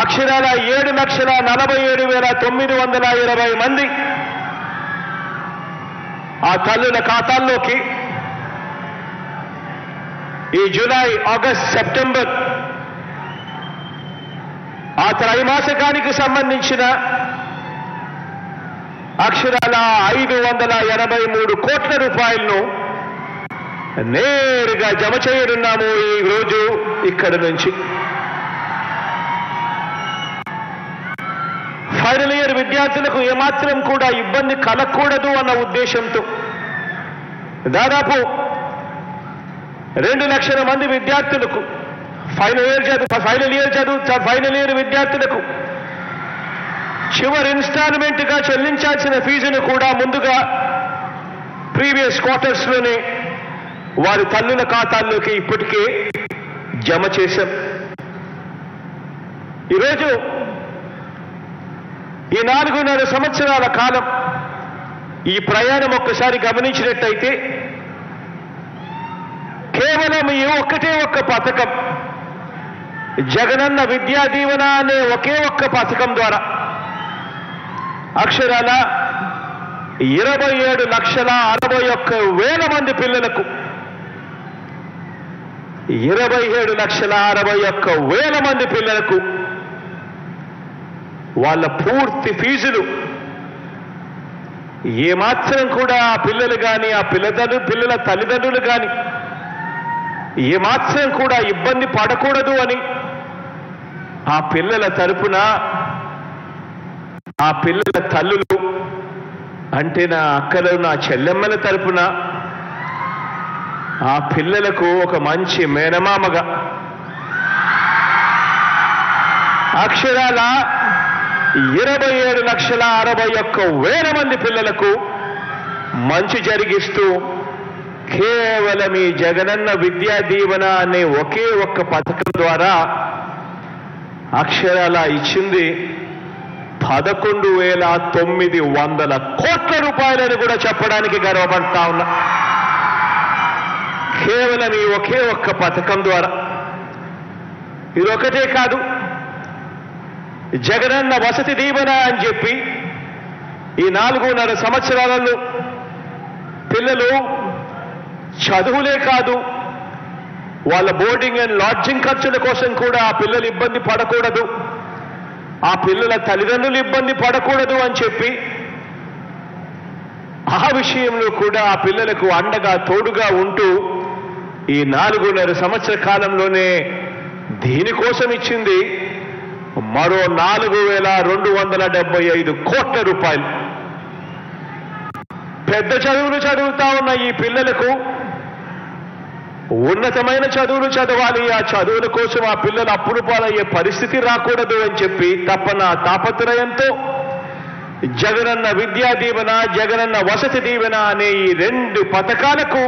అక్షరాల ఏడు లక్షల నలభై ఏడు వేల తొమ్మిది వందల ఇరవై మంది ఆ తల్లుల ఖాతాల్లోకి ఈ జూలై ఆగస్ట్ సెప్టెంబర్ ఆ త్రైమాసికానికి సంబంధించిన అక్షరాల ఐదు వందల ఎనభై మూడు కోట్ల రూపాయలను నేరుగా జమ చేయనున్నాము ఈ రోజు ఇక్కడి నుంచి. ఫైనల్ ఇయర్ విద్యార్థులకు ఏమాత్రం కూడా ఇబ్బంది కలగకూడదు అన్న ఉద్దేశంతో దాదాపు రెండు లక్షల మంది విద్యార్థులకు ఫైనల్ ఇయర్ చదువు ఫైనల్ ఇయర్ చదువు ఫైనల్ ఇయర్ విద్యార్థులకు చివరి ఇన్స్టాల్మెంట్గా చెల్లించాల్సిన ఫీజును కూడా ముందుగా ప్రీవియస్ క్వార్టర్స్లోనే వారి తల్లుల ఖాతాల్లోకి ఇప్పటికే జమ చేశాం. ఈరోజు ఈ నాలుగున్నర సంవత్సరాల కాలం ఈ ప్రయాణం ఒక్కసారి గమనించినట్టయితే కేవలం ఈ ఒక్కటే ఒక్క పథకం జగనన్న విద్యా దీవెన అనే ఒకే ఒక్క పథకం ద్వారా అక్షరాల ఇరవై ఏడు లక్షల అరవై ఒక్క వేల మంది పిల్లలకు ఇరవై ఏడు లక్షల అరవై ఒక్క వేల మంది పిల్లలకు వాళ్ళ పూర్తి ఫీజులు. ఏమాత్రం కూడా ఆ పిల్లలు కానీ ఆ పిల్లలు పిల్లల తల్లిదండ్రులు కానీ ఏమాత్రం కూడా ఇబ్బంది పడకూడదు అని ఆ పిల్లల తరపున ఆ పిల్లల తల్లులు అంటే నా అక్కలు నా చెల్లెమ్మల తరపున ఆ పిల్లలకు ఒక మంచి మేనమామగా. అక్షరాల ఇరవై ఏడు లక్షల అరవై ఒక్క వేల మంది పిల్లలకు మంచి జరిగిస్తూ కేవలం ఈ జగనన్న విద్యా దీవెన అనే ఒకే ఒక్క పథకం ద్వారా అక్షరాల ఇచ్చింది పదకొండు వేల తొమ్మిది వందల కోట్ల రూపాయలని కూడా చెప్పడానికి గర్వపడతా ఉన్నా. కేవలం ఈ ఒకే ఒక్క పథకం ద్వారా. ఇది కాదు జగనన్న వసతి దీవెన అని చెప్పి ఈ నాలుగున్నర సంవత్సరాలలో పిల్లలు చదువులే కాదు వాళ్ళ బోర్డింగ్ అండ్ లాడ్జింగ్ ఖర్చుల కోసం కూడా ఆ పిల్లలు ఇబ్బంది పడకూడదు. ఆ పిల్లల తల్లిదండ్రులు ఇబ్బంది పడకూడదు అని చెప్పి ఆ విషయంలో కూడా ఆ పిల్లలకు అండగా తోడుగా ఉంటూ ఈ నాలుగున్నర సంవత్సర కాలంలోనే దీనికోసం ఇచ్చింది మరో నాలుగు వేల రెండు వందల డెబ్బై ఐదు కోట్ల రూపాయలు. పెద్ద చదువులు చదువుతా ఉన్న ఈ పిల్లలకు ఉన్నతమైన చదువులు చదవాలి. ఆ చదువుల కోసం ఆ పిల్లలు అప్పులు పాలయ్యే పరిస్థితి రాకూడదు అని చెప్పి తప్పన తాపత్రయంతో జగనన్న విద్యా దీవెన జగనన్న వసతి దీవెన అనే ఈ రెండు పథకాలకు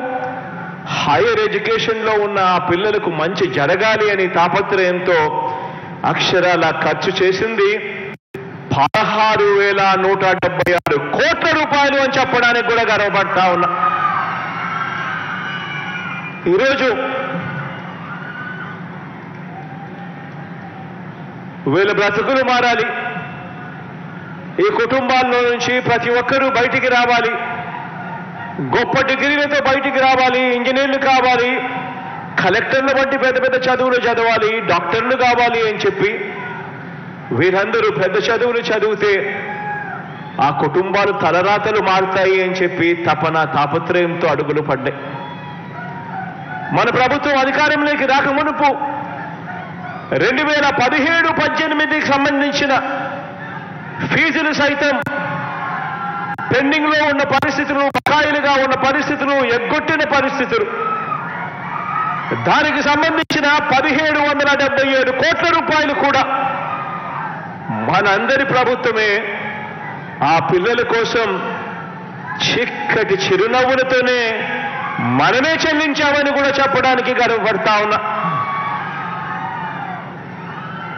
హైయర్ ఎడ్యుకేషన్లో ఉన్న ఆ పిల్లలకు మంచి జరగాలి అని తాపత్రయంతో అక్షరాల ఖర్చు చేసింది పదహారు వేల నూట డెబ్బై ఆరు కోట్ల రూపాయలు అని చెప్పడానికి కూడా గర్వపడతా ఉన్నా. ఈరోజు వీళ్ళ బ్రతుకులు మారాలి. ఈ కుటుంబాల్లో నుంచి ప్రతి ఒక్కరూ బయటికి రావాలి. గొప్ప డిగ్రీలతో బయటికి రావాలి. ఇంజనీర్లు కావాలి. కలెక్టర్లు బట్టి పెద్ద పెద్ద చదువులు చదవాలి డాక్టర్లు కావాలి అని చెప్పి వీరందరూ పెద్ద చదువులు చదివితే ఆ కుటుంబాలు తలరాతలు మారుతాయి అని చెప్పి తపన తాపత్రయంతో అడుగులు పడ్డాయి. మన ప్రభుత్వం అధికారంలోకి రాక మునుపు రెండు వేల పదిహేడు పద్దెనిమిదికి సంబంధించిన ఫీజులు సైతం పెండింగ్లో ఉన్న పరిస్థితులు బకాయిలుగా ఉన్న పరిస్థితులు ఎగ్గొట్టిన పరిస్థితులు. దానికి సంబంధించిన పదిహేడు వందల డెబ్బై ఏడు కోట్ల రూపాయలు కూడా మనందరి ప్రభుత్వమే ఆ పిల్లల కోసం చిక్కటి చిరునవ్వులతోనే మనమే చెల్లించామని కూడా చెప్పడానికి గర్వపడతా ఉన్నా.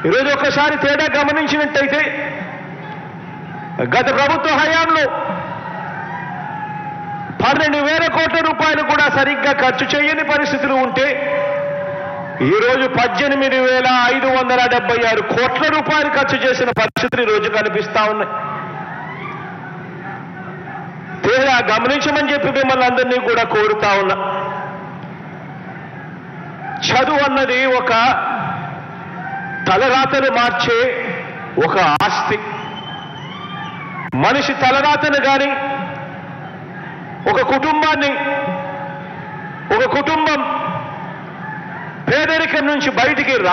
ఈరోజు ఒకసారి తేడా గమనించినట్టయితే గత ప్రభుత్వ హయాంలో పన్నెండు వేల కోట్ల రూపాయలు కూడా సరిగ్గా ఖర్చు చేయని పరిస్థితులు ఉంటే ఈరోజు పద్దెనిమిది వేల ఐదు వందల డెబ్బై ఆరు కోట్ల రూపాయలు ఖర్చు చేసిన పరిస్థితులు ఈరోజు కనిపిస్తా ఉన్నాయి. తేడా గమనించమని చెప్పి మిమ్మల్ని అందరినీ కూడా కోరుతా ఉన్నా. చదువు అన్నది ఒక తలరాతను మార్చే ఒక ఆస్తి. మనిషి తలరాతను కానీ ఒక కుటుంబాన్ని ఒక కుటుంబం పేదరికం నుంచి బయటికి రా